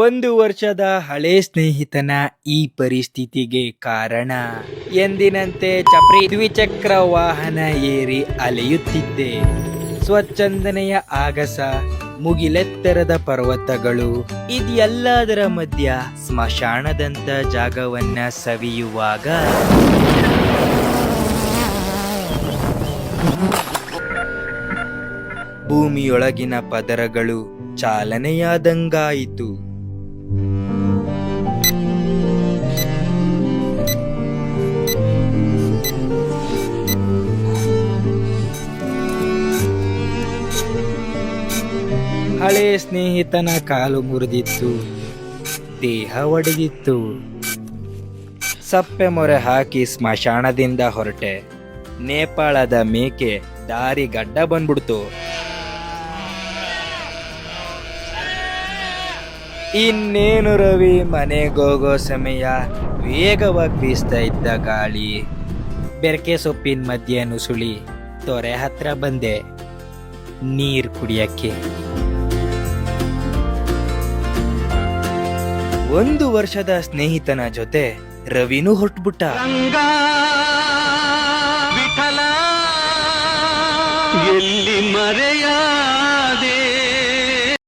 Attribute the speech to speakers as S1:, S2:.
S1: ಒಂದು ವರ್ಷದ ಹಳೆ ಸ್ನೇಹಿತನ ಈ ಪರಿಸ್ಥಿತಿಗೆ ಕಾರಣ. ಎಂದಿನಂತೆ ಚಪ್ರಿ ದ್ವಿಚಕ್ರ ವಾಹನ ಏರಿ ಅಲೆಯುತ್ತಿದ್ದೆ. ಸ್ವಚ್ಛಂದನೆಯ ಆಗಸ, ಮುಗಿಲೆತ್ತರದ ಪರ್ವತಗಳು ಇದೆಲ್ಲದರ ಮಧ್ಯ ಸ್ಮಶಾನದಂತ ಜಾಗವನ್ನ ಸವಿಯುವಾಗ ಭೂಮಿಯೊಳಗಿನ ಪದರಗಳು ಚಾಲನೆಯಾದಂಗಾಯಿತು. ಹಳೆ ಸ್ನೇಹಿತನ ಕಾಲು ಮುರಿದಿತ್ತು, ದೇಹ ಒಡೆದಿತ್ತು. ಸಪ್ಪೆ ಮೊರೆ ಹಾಕಿ ಸ್ಮಶಾನದಿಂದ ಹೊರಟೆ. ನೇಪಾಳದ ಮೇಕೆ ದಾರಿ ಗಡ್ಡ ಬಂದ್ಬಿಡ್ತು. ಇನ್ನೇನು ರವಿ ಮನೆಗೋಗೋ ಸಮಯ, ವೇಗವಾಗಿ ಬೀಸ್ತಾ ಇದ್ದ ಗಾಳಿ. ಬೆರಕೆ ಸೊಪ್ಪಿನ ಮಧ್ಯೆ ನುಸುಳಿ ತೊರೆ ಹತ್ರ ಬಂದೆ, ನೀರ್ ಕುಡಿಯಕ್ಕೆ. ಒಂದು ವರ್ಷದ ಸ್ನೇಹಿತನ ಜೊತೆ ರವಿನೂ ಹೊಟ್ಬಿಟ್ಟ
S2: ಎಲ್ಲಿ ಎಲ್ಲಿ